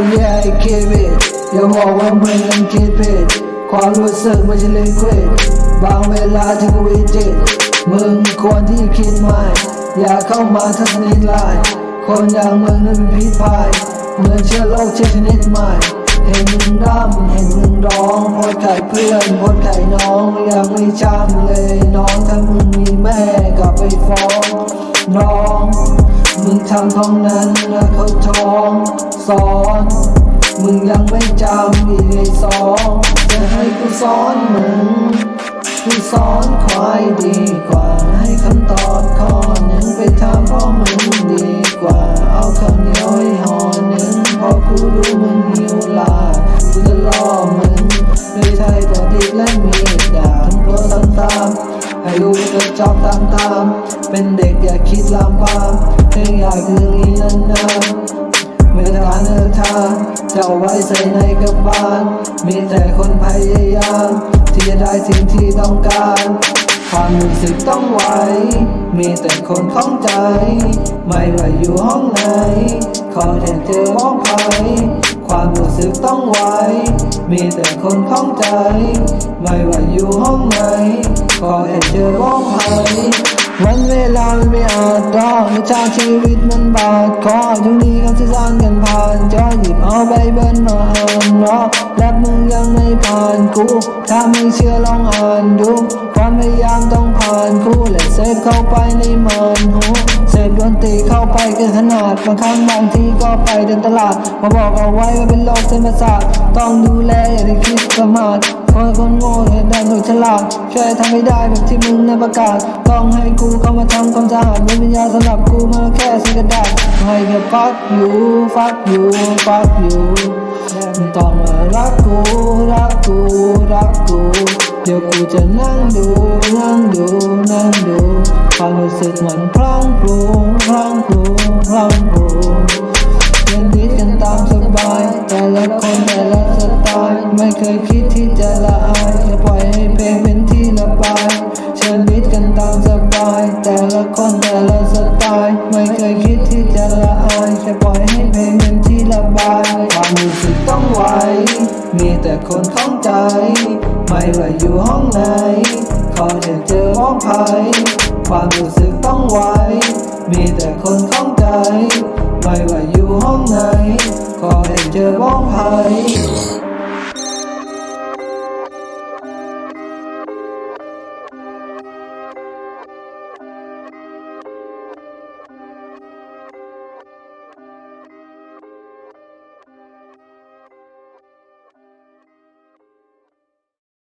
โอ้ยแย่คิดผิดอย่าบอกว่ามึงนั้นคิดผิดความรู้สึกไม่ใช่ลิควิดบางเวลาที่กูวิจิตมึงควรที่คิดใหม่อย่าเข้ามาทัศนิดลายคนอย่างมึงนั้นเป็นพิษภัยเหมือนเชื้อโรคเชื้อชนิดใหม่เห็นมึงร่ำเห็นมึงร้องโพดไข่เพื่อนโพดไข่น้องยากไม่จำเลยน้องถ้ามึงมีแม่กลับไปฟ้องน้อง มึงทำท้องนั้นนะเขาท้องสอนมึงยังไม่จำอีกไอ้สองจะให้กูสอนมึงกูสอนควายดีกว่า ให้คำตอบข้อหนึ่งไปถามพ่อมึงดีกว่า เอาข้าวเหนียวให้ห่อหนึ่งเพอกูรู้มึงหิวลากูจะล่อมึงด้วยใช้ตัวดีและมีดดาบตัวตามตามให้รู้กระจอกตามตามเป็นเด็กอย่าคิดลามปาม แค่อยากคืนนี้นานๆไม่อทานเออทานจะเอาไว้ใส่ในกระบาลมีแต่คนพยายาม ที่จะได้สิ่งที่ต้องการความรู้สึกต้องไหวมีแต่คนข้องใจ ไม่ว่าอยู่ห้องไหน ขอแค่เธอมองไปความรู้สึกต้องไหวมีแต่คนข้องใจ ไม่ว่าอยู่ห้องไหน ขอแค่เธอมองไป วันเวลามันไม่อาจรอในชาชีวิตมันบาดคอช่วงนี้ก็จะสร้างกันผ่านจอหยิบเอาไปเบิ้ลมาอ่านเนาและมึงยังไม่ผ่านกูถ้าไม่เชื่อลองอ่านดูความพยายามต้องผ่านกูและเสพเข้าไปในมันหูเสพดนตรีเข้าไปเกินขนาดบางครั้งบางทีก็ไปเดินตลาดมาบอกเอาไว้ว่าเป็นโรคเส้นประสาทต้องดูแลอย่าได้คิดประมาทคนคนโง่เห็นได้หนูฉลาดช่วยทำให้ได้แบบที่มึงในประกาศ ต้องให้กูเข้ามาทำความสะอาดไม่เป็นวิญญาสำหรับกูมาแค่สิ่งกระดาษให้แค่ฟักอยู่ฟักอยู่ฟักอยู่ไม่ต้องมารักกูรักกูรักกูเดี๋ยวกูจะนั่งดูนั่งดูนั่งดูความรู้สึกเหมือนพลังพลูพลังพลูพลังพลูเรียนดีกันตามส บาย แต่ละคนแต่ละสไตล์ไม่เคยคิดที่จะละอายจะปล่อยให้เพลงเป็นที่ระบายเชิญบิดกันตามสบาย แต่ละคนแต่ละสไตล์ไม่เคยคิดที่จะละอายแค่ปล่อยให้เพลงเป็นที่ระบายความรู้สึกต้องไวมีแต่คนข้องใจ ไม่ว่าอยู่ห้องไหนขอแค่เจอมองภายความรู้สึกต้องไวมีแต่คนข้องใจ ไม่ว่าอยู่ห้องไหน ขอใ